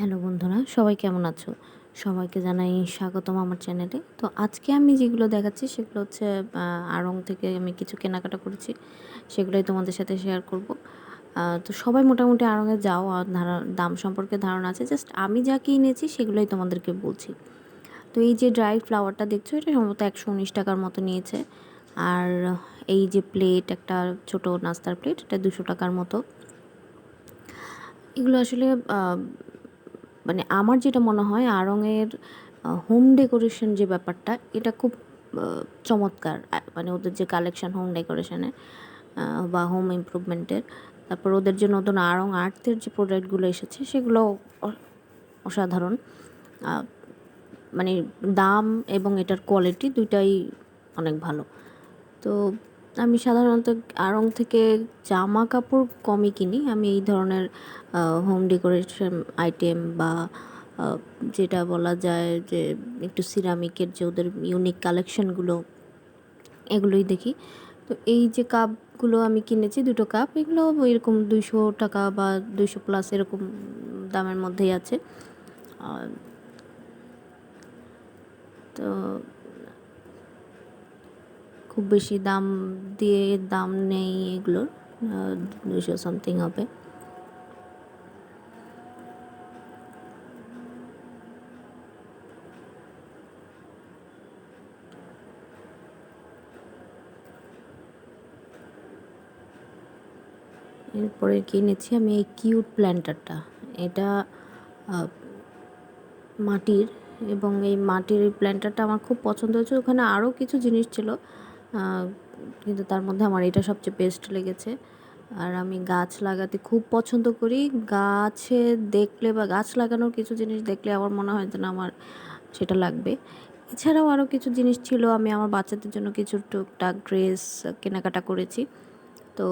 Hello বন্ধুরা, সবাই কেমন আছো? সবাইকে জানাই স্বাগতম আমার চ্যানেলে। তো আজকে আমি যেগুলো দেখাচ্ছি সেগুলো হচ্ছে আড়ং থেকে আমি কিছু কেনাকাটা করেছি, সেগুলোই তোমাদের সাথে শেয়ার করব। তো সবাই মোটামুটি আড়ংয়ে যাও দাম সম্পর্কে ধারণা আছে। জাস্ট আমি যা কিনেছি সেগুলোই তোমাদেরকে বলছি। তো এই যে ড্রাই ফ্লাওয়ারটা দেখছ, এটা সম্ভবত একশো উনিশ টাকার মতো নিয়েছে। আর এই যে প্লেট একটা ছোট নাস্তার প্লেট এটা দুশো টাকার মতো। এগুলো আসলে মানে আমার যেটা মনে হয় আড়ংয়ের হোম ডেকোরেশন যে ব্যাপারটা, এটা খুব চমৎকার। মানে ওদের যে কালেকশন হোম ডেকোরেশনের বা হোম ইমপ্রুভমেন্টের তারপর ওদের যে নতুন আড়ং আর্টের যে প্রোডাক্টগুলো এসেছে, সেগুলো অসাধারণ। মানে দাম এবং এটার কোয়ালিটি দুইটাই অনেক ভালো। তো আমি সাধারণত আড়ং থেকে জামা কাপড় কমই কিনি। আমি এই ধরনের হোম ডেকোরেশন আইটেম বা যেটা বলা যায় যে একটু সিরামিকের যে ওদের ইউনিক কালেকশনগুলো এগুলোই দেখি। তো এই যে কাপগুলো আমি কিনেছি, দুটো কাপ, এগুলো এরকম দুইশো টাকা বা দুইশো প্লাস এরকম দামের মধ্যেই আছে। তো খুব বেশি দাম দিয়ে দাম নেই এগুলোর দুশো সামথিং হবে। এরপরে কিনেছি আমি, এই কিউট প্ল্যান্টারটা। এটা মাটির এবং এই মাটির প্ল্যান্টারটা আমার খুব পছন্দ হয়েছে। ওখানে আরও কিছু জিনিস ছিল কিন্তু তার মধ্যে আমার এটা সবচেয়ে বেস্ট লেগেছে। আর আমি গাছ লাগাতে খুব পছন্দ করি। গাছে দেখলে বা গাছ লাগানোর কিছু জিনিস দেখলে আমার মনে হয় যে না আমার সেটা লাগবে। এছাড়াও আরও কিছু জিনিস ছিল। আমি আমার বাচ্চাদের জন্য কিছু টুকটাক ড্রেস কেনাকাটা করেছি। তো